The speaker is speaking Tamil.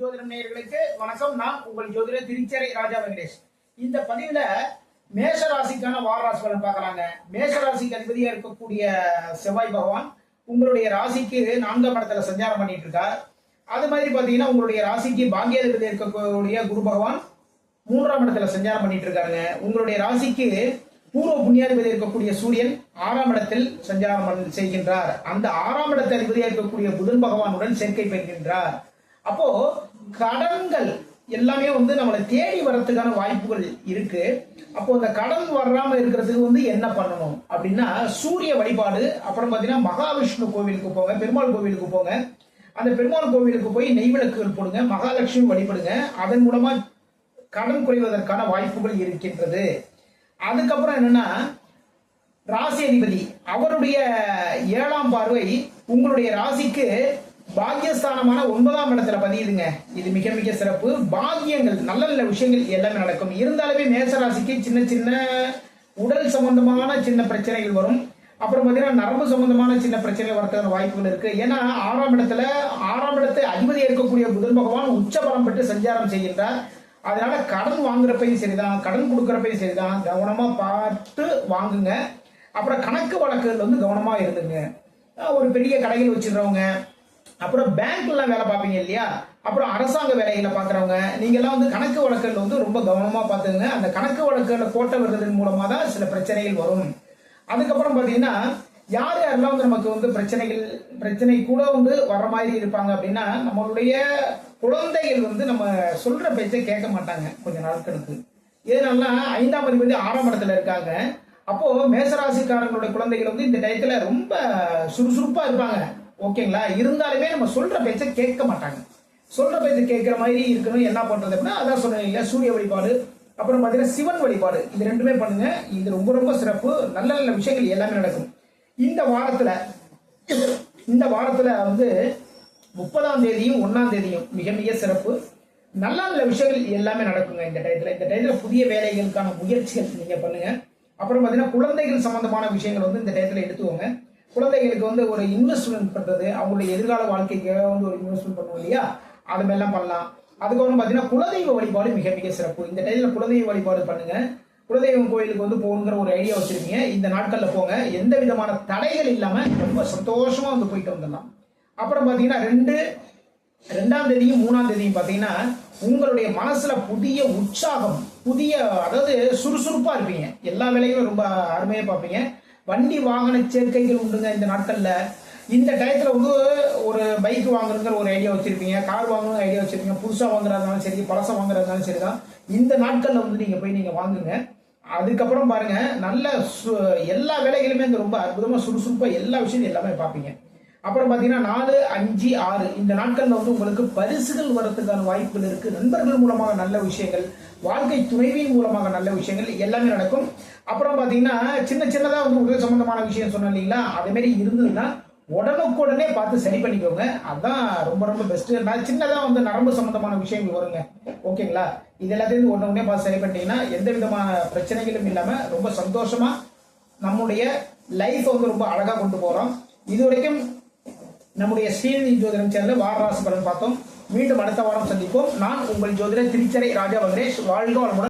ஜோதிடம் நேயர்களுக்கு வணக்கம். நான் உங்கள் ஜோதிட திருச்சரை ராஜா வெங்கடேஷ். இந்த பதிவுல மேஷ ராசிக்கான வாராசி பலன் பார்க்கலாங்க மேஷ ராசிக்கு அதிபதியா இருக்கக்கூடிய செவ்வாய் பகவான் உங்களுடைய ராசிக்கு நான்காம் இடத்துல சஞ்சாரம் பண்ணிட்டு இருக்கார். அது மாதிரி பாத்தீங்கன்னா உங்களுடைய ராசிக்கு பாக்கியாதிபதி இருக்கக்கூடிய குரு பகவான் மூன்றாம் இடத்துல சஞ்சாரம் பண்ணிட்டு இருக்காருங்க. உங்களுடைய ராசிக்கு பூர்வ புண்ணியாதிபதி இருக்கக்கூடிய சூரியன் ஆறாம் இடத்தில் சஞ்சாரம் செய்கின்றார். அந்த ஆறாம் இடத்த அதிபதியாக இருக்கக்கூடிய புதன் பகவானுடன் சேர்க்கை பெறுகின்றார். அப்போ கடன்கள் எல்லாமே வந்து நம்மளை தேடி வர்றதுக்கான வாய்ப்புகள் இருக்கு. அப்போ அந்த கடன் வராம இருக்கிறதுக்கு வந்து என்ன பண்ணணும்? அப்படின்னா சூரிய வழிபாடு அப்புறம் பாத்தீங்கன்னா மகாவிஷ்ணு கோவிலுக்கு போங்க பெருமாள் கோவிலுக்கு போங்க. அந்த பெருமாள் கோவிலுக்கு போய் நெய் விளக்குகள் போடுங்க மகாலட்சுமி வழிபடுங்க. அதன் மூலமா கடன் குறைவதற்கான வாய்ப்புகள் இருக்கின்றது. அதுக்கப்புறம் என்னன்னா ராசி அதிபதி அவருடைய ஏழாம் பார்வை உங்களுடைய ராசிக்கு பாக்கியஸ்தானமான ஒன்பதாம் இடத்துல பதியுதுங்க. இது மிக மிக சிறப்பு. பாக்கியங்கள் நல்ல நல்ல விஷயங்கள் எல்லாமே நடக்கும். இருந்தாலுமே மேசராசிக்கு சின்ன சின்ன உடல் சம்பந்தமான சின்ன பிரச்சனைகள் வரும். அப்புறம் பார்த்தீங்கன்னா நரம்பு சம்பந்தமான சின்ன பிரச்சனை வரதுக்கான வாய்ப்புகள் இருக்கு. ஏன்னா ஆறாம் இடத்துல ஆறாம் இடத்தை அதிபதி இருக்கக்கூடிய புதன் பகவான் உச்சபலம் பெற்று சஞ்சாரம் செய்கின்றார். அதனால கடன் வாங்குறப்பையும் சரிதான். கடன் கொடுக்குறப்பையும் சரிதான். கவனமா பார்த்து வாங்குங்க. அப்புறம் கணக்கு வழக்குகள் வந்து கவனமா இருந்துங்க. ஒரு பெரிய கடையில் வச்சிருக்கிறவங்க அப்புறம் பேங்க்லாம் வேலை பார்ப்பீங்க இல்லையா? அப்புறம் அரசாங்க வேலைகளை பார்க்குறவங்க நீங்கள்லாம் வந்து கணக்கு வழக்குகள் வந்து ரொம்ப கவனமாக பார்த்துங்க அந்த கணக்கு வழக்கில் கோட்டை வருவதன் மூலமாக தான் சில பிரச்சனைகள் வரும். அதுக்கப்புறம் பார்த்தீங்கன்னா யார் யாரெல்லாம் வந்து நமக்கு வந்து பிரச்சனைகள் பிரச்சனை கூட வந்து வர மாதிரி இருப்பாங்க அப்படின்னா நம்மளுடைய குழந்தைகள் வந்து நம்ம சொல்ற பேச்சை கேட்க மாட்டாங்க கொஞ்ச நாட்களுக்கு இதனால ஐந்தாம் அதிபதி ஆறாம் இடத்துல இருக்காங்க. அப்போ மேசராசிக்காரங்களுடைய குழந்தைகள் வந்து இந்த டயத்துல ரொம்ப சுறுசுறுப்பா இருப்பாங்க. ஓகேங்களா? இருந்தாலுமே நம்ம சொல்ற பேச்சை கேட்க மாட்டாங்க. சொல்ற பேச்சு கேட்கிற மாதிரி இருக்கணும். என்ன பண்றது அப்படின்னா அதான் சொன்னேன் இல்லையா சூரிய வழிபாடு அப்புறம் பாத்தீங்கன்னா சிவன் வழிபாடு. இது ரெண்டுமே பண்ணுங்க. இது ரொம்ப ரொம்ப சிறப்பு. நல்ல நல்ல விஷயங்கள் எல்லாமே நடக்கும். இந்த வாரத்துல இந்த வாரத்துல வந்து முப்பதாம் தேதியும் ஒன்னாம் தேதியும் மிக மிக சிறப்பு. நல்ல நல்ல விஷயங்கள் எல்லாமே நடக்குங்க இந்த டயத்துல. இந்த டயத்துல புதிய வேலைகளுக்கான முயற்சிகள் நீங்க பண்ணுங்க. அப்புறம் பாத்தீங்கன்னா குழந்தைகள் சம்பந்தமான விஷயங்கள் வந்து இந்த டயத்துல எடுத்துக்கோங்க. குழந்தைகளுக்கு வந்து ஒரு இன்வெஸ்ட்மெண்ட் பண்ணுறது அவங்களுடைய எதிர்கால வாழ்க்கைக்காக வந்து ஒரு இன்வெஸ்ட்மெண்ட் பண்ணுவோம் இல்லையா? அது மாதிரிலாம் பண்ணலாம். அதுக்கப்புறம் பார்த்தீங்கன்னா குலதெய்வ வழிபாடு மிக மிக சிறப்பு. இந்த டைமில் குலதெய்வ வழிபாடு பண்ணுங்க. குலதெய்வம் கோயிலுக்கு வந்து போகணுங்கிற ஒரு ஐடியா வச்சுருக்கீங்க. இந்த நாட்களில் போங்க. எந்த விதமான தடைகள் இல்லாமல் ரொம்ப சந்தோஷமாக வந்து போயிட்டு வந்துடலாம். அப்புறம் பார்த்தீங்கன்னா ரெண்டு ரெண்டாம் தேதியும் மூணாம் தேதியும் பார்த்தீங்கன்னா உங்களுடைய மனசில் புதிய உற்சாகம் புதிய அதாவது சுறுசுறுப்பாக இருப்பீங்க. எல்லா வேலைகளும் ரொம்ப அருமையாக பார்ப்பீங்க. வண்டி வாகன சேர்க்கைகள் உண்டுங்க இந்த நாட்களில். இந்த டயத்தில் வந்து ஒரு பைக் வாங்குறதுங்கிற ஒரு ஐடியா வச்சுருப்பீங்க. கார் வாங்கணுங்கிற ஐடியா வச்சுருப்பீங்க. புதுசாக வாங்குறதுனாலும் சரி பழசம் வாங்குறதுனாலும் சரிதான் இந்த நாட்களில் வந்து நீங்கள் போய் நீங்கள் வாங்குங்க. அதுக்கப்புறம் பாருங்கள் நல்ல சு- எல்லா வேலைகளுமே இந்த ரொம்ப அற்புதமாக சுறுசுறுப்பாக எல்லா விஷயம் எல்லாமே பார்ப்பீங்க. அப்புறம் பாத்தீங்கன்னா நாலு அஞ்சு ஆறு. இந்த நாட்கள்ல வந்து உங்களுக்கு பரிசுகள் வரத்துக்கான வாய்ப்புகள் இருக்கு. நண்பர்கள் மூலமாக நல்ல விஷயங்கள் வாழ்க்கை துணைவி மூலமாக நல்ல விஷயங்கள் எல்லாமே நடக்கும். அப்புறம் பாத்தீங்கன்னா சின்ன சின்னதா வந்து உடல் சம்பந்தமான விஷயம் சொன்னேன் இல்லைங்களா? அதே மாதிரி இருந்ததுன்னா உடனுக்குடனே பார்த்து சரி பண்ணிக்கோங்க. அதான் ரொம்ப ரொம்ப பெஸ்ட் நான் சின்னதா வந்து நரம்பு சம்பந்தமான விஷயங்கள் வருங்க. ஓகேங்களா? இது எல்லாத்தையும் உடனே உடனே பார்த்து சரி பண்ணிட்டீங்கன்னா எந்த விதமான பிரச்சனைகளும் இல்லாம ரொம்ப சந்தோஷமா நம்முடைய லைஃப் வந்து ரொம்ப அழகா கொண்டு போறோம். இது வரைக்கும் நம்முடைய ஸ்ரீநிதி ஜோதிடம் சேனல் வாரராசி பலன் பார்த்தோம். மீண்டும் அடுத்த வாரம் சந்திப்போம். நான் உங்கள் ஜோதிடர் திருச்சரை ராஜா வகரேஷ் வாழ்க வளமுடன்.